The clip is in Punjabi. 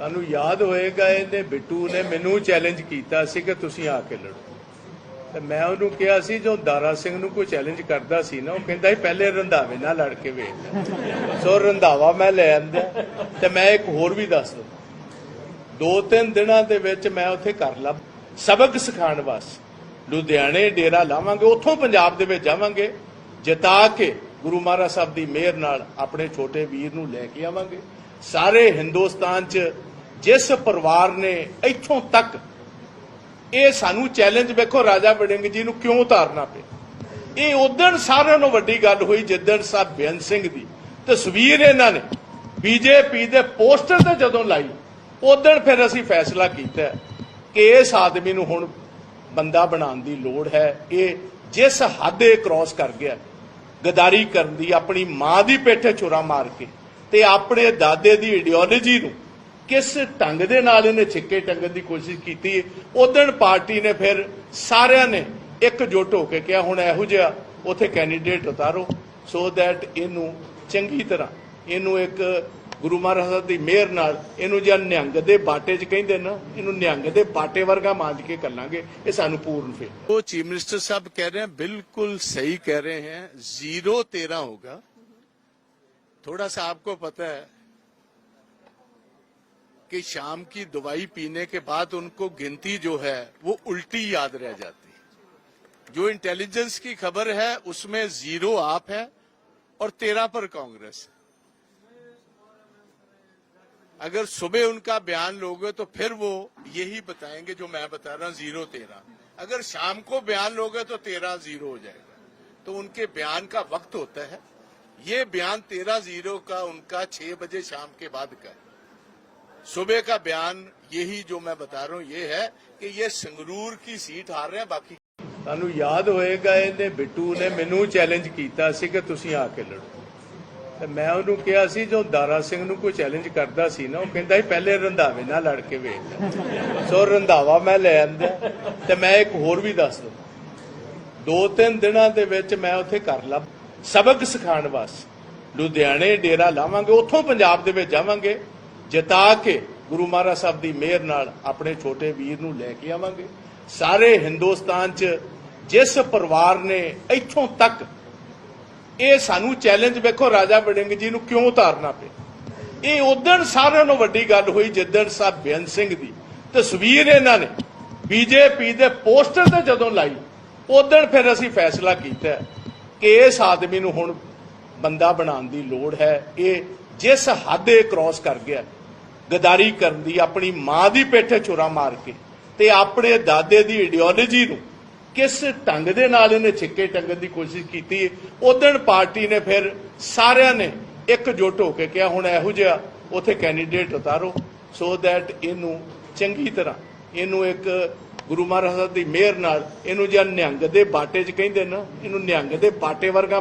ਤੁਹਾਨੂੰ ਯਾਦ ਹੋਏਗਾ, ਇਹਨੇ ਬਿੱਟੂ ਨੇ ਮੈਨੂੰ ਚੈਲੰਜ ਕੀਤਾ ਸੀ ਕਿ ਤੁਸੀਂ ਆ ਕੇ ਲੜੋ। ਤੇ ਮੈਂ ਉਹਨੂੰ ਕਿਹਾ ਸੀ, ਜੋ ਦਾਰਾ ਸਿੰਘ ਨੂੰ ਕੋਈ ਚੈਲੰਜ ਕਰਦਾ ਸੀ ਨਾ, ਉਹ ਕਹਿੰਦਾ ਸੀ, ਪਹਿਲੇ ਰੰਧਾਵੇ ਨਾਲ ਲੜ ਕੇ ਵੇਖ ਸੋ ਰੰਧਾਵਾ ਮੈਂ ਲੈ ਆਂਦਾ। ਤੇ ਮੈਂ ਇੱਕ ਹੋਰ ਵੀ ਦੱਸ ਦੂੰ ਦੋ ਤਿੰਨ ਦਿਨਾਂ ਦੇ ਵਿੱਚ ਮੈਂ ਉੱਥੇ ਕਰ ਲਾ ਸਬਕ ਸਿਖਾਉਣ ਵਾਸਤੇ ਲੁਧਿਆਣੇ ਡੇਰਾ ਲਾਵਾਂਗੇ, ਉੱਥੋਂ ਪੰਜਾਬ ਦੇ ਵਿੱਚ ਜਾਵਾਂਗੇ। ਜਿਤਾ ਕੇ ਗੁਰੂ ਮਹਾਰਾਜ ਸਾਹਿਬ ਦੀ ਮਿਹਰ ਨਾਲ ਆਪਣੇ ਛੋਟੇ ਵੀਰ ਨੂੰ ਲੈ ਕੇ ਆਵਾਂਗੇ। ਸਾਰੇ ਹਿੰਦੁਸਤਾਨ 'ਚ ਜਿਸ ਪਰਿਵਾਰ ਨੇ ਇੱਥੋਂ ਤੱਕ ਇਹ ਸਾਨੂੰ ਚੈਲੰਜ ਵੇਖੋ, ਰਾਜਾ ਵੜਿੰਗ ਜੀ ਨੂੰ ਕਿਉਂ ਉਤਾਰਨਾ ਪਿਆ? ਇਹ ਉਦੋਂ ਸਾਰਿਆਂ ਨੂੰ ਵੱਡੀ ਗੱਲ ਹੋਈ ਜਿੱਦਣ ਸਾਹਿਬ ਬੇਅੰਤ ਸਿੰਘ ਦੀ। ਤਸਵੀਰ ਇਹਨਾਂ ਨੇ ਬੀਜੇਪੀ ਦੇ ਪੋਸਟਰ ਤੇ ਜਦੋਂ ਲਾਈ ਉਦੋਂ ਫਿਰ ਅਸੀਂ ਫੈਸਲਾ ਕੀਤਾ ਕਿ ਇਸ ਆਦਮੀ ਨੂੰ ਹੁਣ ਬੰਦਾ ਬਣਾਉਣ ਦੀ ਲੋੜ ਹੈ। ਇਹ ਜਿਸ ਹੱਦ ਇਹ ਕ੍ਰਾਸ ਕਰ ਗਿਆ, ਗਦਾਰੀ ਕਰਨ ਦੀ, ਆਪਣੀ ਮਾਂ ਦੀ ਪੇਠੇ ਚੁਰਾ ਮਾਰ ਕੇ ਤੇ ਆਪਣੇ ਦਾਦੇ ਦੀ ਆਈਡੀਓਲੋਜੀ ਨੂੰ ਕਿਸ ਢੰਗ ਦੇ ਨਾਲ ਇਹਨੇ ਛਿੱਕੇ ਟੰਗਣ ਦੀ ਕੋਸ਼ਿਸ਼ ਕੀਤੀ ਉਦੋਂ ਪਾਰਟੀ ਨੇ ਫਿਰ ਸਾਰਿਆਂ ਨੇ ਇਕਜੁੱਟ ਹੋ ਕੇ ਕਿਹਾ, ਹੁਣ ਇਹੋ ਜਿਹਾ ਉਥੇ ਕੈਂਡੀਡੇਟ ਉਤਾਰੋ। ਸੋ ਦੈਟ ਇਹਨੂੰ ਚੰਗੀ ਤਰ੍ਹਾਂ, ਇਹਨੂੰ ਇੱਕ ਗੁਰੂ ਮਹਾਰਾਜ ਦੀ ਮਿਹਰ ਨਾਲ, ਇਹਨੂੰ ਜਾਂ ਨਿਹੰਗ ਦੇ ਬਾਟੇ 'ਚ ਕਹਿੰਦੇ ਨਾ, ਇਹਨੂੰ ਨਿਹੰਗ ਦੇ ਬਾਟੇ ਵਰਗਾ ਮਾਂਜ ਕੇ ਕੱਲਾਂਗੇ ਇਹ ਸਾਨੂੰ ਪੂਰਨ ਫੇਰ। ਉਹ ਚੀਫ ਮਿਨਿਸਟਰ ਸਾਹਿਬ ਕਹਿ ਰਹੇ ਹਨ, ਬਿਲਕੁਲ ਸਹੀ ਕਹਿ ਰਹੇ ਹਨ 0 13 ਹੋਗਾ। ਥੋੜਾ ਸਾ ਆਪਕੋ ਪਤਾ ਹੈ कि शाम की दवाई पीने के बाद उनको गिनती जो है, वो उल्टी याद रह जाती जो इंटेलिजेंस की खबर है, उसमें ज़ीरो आप है और तेरह पर कांग्रेस है। अगर सुबह उनका बयान लोगे तो फिर वो यही बताएँगे जो मैं बता रहा हूँ ज़ीरो तेरह। अगर शाम को बयान लोगे तो तेरह ज़ीरो हो जाएगा। तो उनके बयान का वक्त होता है। ये बयान तेरह ज़ीरो का, उनका छह बजे शाम के बाद का है। सुबह का बयान यही जो मैं बता रहा हूं ये है कि ये संगरूर की सीट हार रहे हैं बाकी ਤੁਹਾਨੂੰ ਯਾਦ ਹੋਏਗਾ ਇਹਨੇ ਬਿੱਟੂ ਨੇ ਮੈਨੂੰ ਚੈਲੰਜ ਕੀਤਾ ਸੀ ਕਿ ਤੁਸੀਂ ਆ ਕੇ ਲੜੋ ਤੇ ਮੈਂ ਉਹਨੂੰ ਕਿਹਾ ਸੀ ਜੋ ਦਾਰਾ ਸਿੰਘ ਨੂੰ ਕੋਈ ਚੈਲੰਜ ਕਰਦਾ ਸੀ ਨਾ ਉਹ ਕਹਿੰਦਾ ਸੀ ਪਹਿਲੇ ਰੰਧਾਵੇ ਨਾਲ ਲੜ ਕੇ ਵੇਖ ਲੈ। ਸੋ ਰੰਧਾਵਾ ਮੈਂ ਲੈ ਆਂਦਾ ਤੇ ਮੈਂ ਇੱਕ ਹੋਰ ਵੀ ਦੱਸ ਦੂੰ ਦੋ ਤਿੰਨ ਦਿਨਾਂ ਦੇ ਵਿੱਚ ਮੈਂ ਉੱਥੇ ਕਰ ਲਾ ਸਬਕ ਸਿਖਾਉਣ ਵਾਸਤੇ ਲੁਧਿਆਣੇ ਡੇਰਾ ਲਾਵਾਂਗੇ ਉੱਥੋਂ ਪੰਜਾਬ ਦੇ ਵਿੱਚ ਜਾਵਾਂਗੇ ਜਿਤਾ ਕੇ ਗੁਰੂ ਮਹਾਰਾਜ ਸਾਹਿਬ ਦੀ ਮਿਹਰ ਨਾਲ ਆਪਣੇ ਛੋਟੇ ਵੀਰ ਨੂੰ ਲੈ ਕੇ ਆਵਾਂਗੇ। ਸਾਰੇ ਹਿੰਦੁਸਤਾਨ 'ਚ ਜਿਸ ਪਰਿਵਾਰ ਨੇ ਇੱਥੋਂ ਤੱਕ ਇਹ ਸਾਨੂੰ ਚੈਲੰਜ ਵੇਖੋ ਰਾਜਾ ਵੜਿੰਗ ਜੀ ਨੂੰ ਕਿਉਂ ਉਤਾਰਨਾ ਪਿਆ? ਇਹ ਉਦੋਂ ਸਾਰਿਆਂ ਨੂੰ ਵੱਡੀ ਗੱਲ ਹੋਈ ਜਿੱਦਣ ਸਾਹਿਬ ਬੇਅੰਤ ਸਿੰਘ ਦੀ। ਤਸਵੀਰ ਇਹਨਾਂ ਨੇ ਬੀਜੇਪੀ ਦੇ ਪੋਸਟਰ ਤੇ ਜਦੋਂ ਲਾਈ ਉਦੋਂ ਫਿਰ ਅਸੀਂ ਫੈਸਲਾ ਕੀਤਾ ਕਿ ਇਸ ਆਦਮੀ ਨੂੰ ਹੁਣ ਬੰਦਾ ਬਣਾਉਣ ਦੀ ਲੋੜ ਹੈ। ਇਹ ਜਿਸ ਹੱਦ ਇਹ ਕ੍ਰਾਸ ਕਰ ਗਿਆ ਗਦਾਰੀ ਕਰਨ ਦੀ ਆਪਣੀ ਮਾਂ ਦੀ ਪੇਠੇ ਛੁਰਾ ਮਾਰ ਕੇ ਤੇ ਆਪਣੇ ਦਾਦੇ ਦੀ ਆਈਡੀਓਲੋਜੀ ਨੂੰ ਕਿਸ ਢੰਗ ਦੇ ਨਾਲ ਇਹਨੇ ਛਿੱਕੇ ਟੰਗਣ ਦੀ ਕੋਸ਼ਿਸ਼ ਕੀਤੀ ਉਦੋਂ ਪਾਰਟੀ ਨੇ ਫਿਰ ਸਾਰਿਆਂ ਨੇ ਇਕਜੁੱਟ ਹੋ ਕੇ ਕਿਹਾ, ਹੁਣ ਇਹੋ ਜਿਹਾ ਉਥੇ ਕੈਂਡੀਡੇਟ ਉਤਾਰੋ। ਸੋ ਦੈਟ ਇਹਨੂੰ ਚੰਗੀ ਤਰ੍ਹਾਂ, ਇਹਨੂੰ ਇੱਕ ਗੁਰੂ ਮਹਾਰਾਜ ਸਾਹਿਬ ਦੀ ਮਿਹਰ ਨਾਲ, ਇਹਨੂੰ ਜਾਂ ਨਿਹੰਗ ਦੇ ਬਾਟੇ 'ਚ ਕਹਿੰਦੇ ਨਾ, ਇਹਨੂੰ ਨਿਹੰਗ ਦੇ ਬਾਟੇ ਵਰਗਾ